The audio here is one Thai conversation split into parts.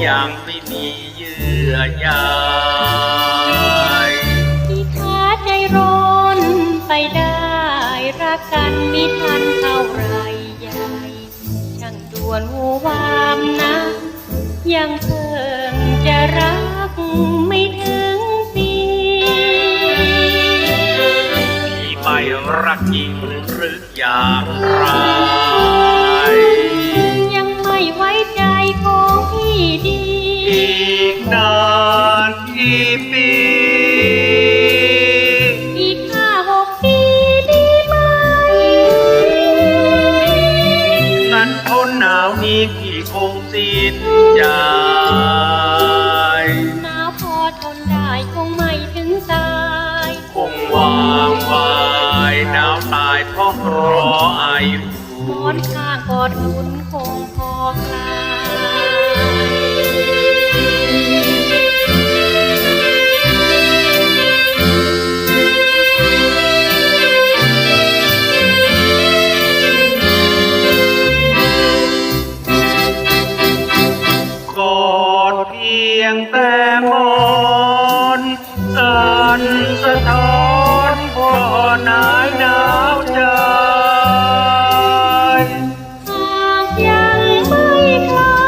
อยายที่ขาใจร้อนไปได้รักกันมิทันเท่าไรใหญ่ช่างด่วนหูวามนะ ยังเพิ่งจะรักไม่ถึงปีพี่ไม่รักจริงหรืออย่างไร งสิ้นใจหนาวพอทนได้คงไม่ถึงตาย คงวางไว้หนาวตายเพราะรออายุหมอนข้างกอดอุ่นคง สั่นสะท้อนพอนายหนาวใจหากยังไม่คลา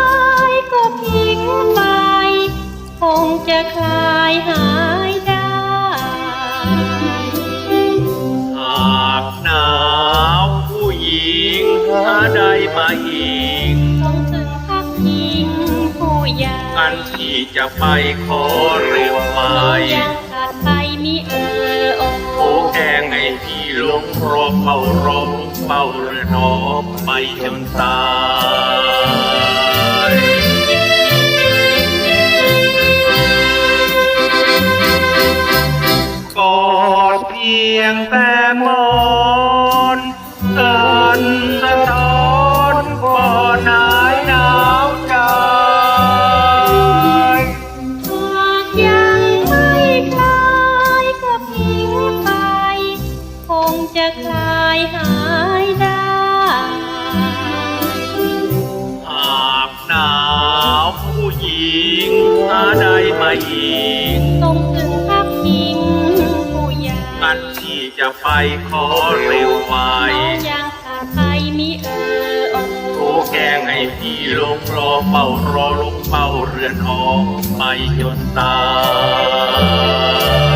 ยก็ทิ้งไป คงจะคลายหายได้ หากหนาวผู้หญิงหาได้มาอีกต้องถึงพักพิงผู้ใหญ่ กันที่จะไปขอเร็วไป ยังขา ดไปมิเออโอ้โอ้แกงไอ้พี่หลงรอเฝ้ารอเฝ้ารือน้องไปจนตายกอดเพียงแต่มอนสั่น หายได้หากหนาวผู้หญิงหาได้มาอีกต้องถึงพักพิงผู้ใหญ่กันที่จะไปขอเร็วไวยังขาดไปมิเออโอโอ้แกงให้พี่ลงรอเฝ้ารอลงเฝ้าเรือนออกไปจนตาย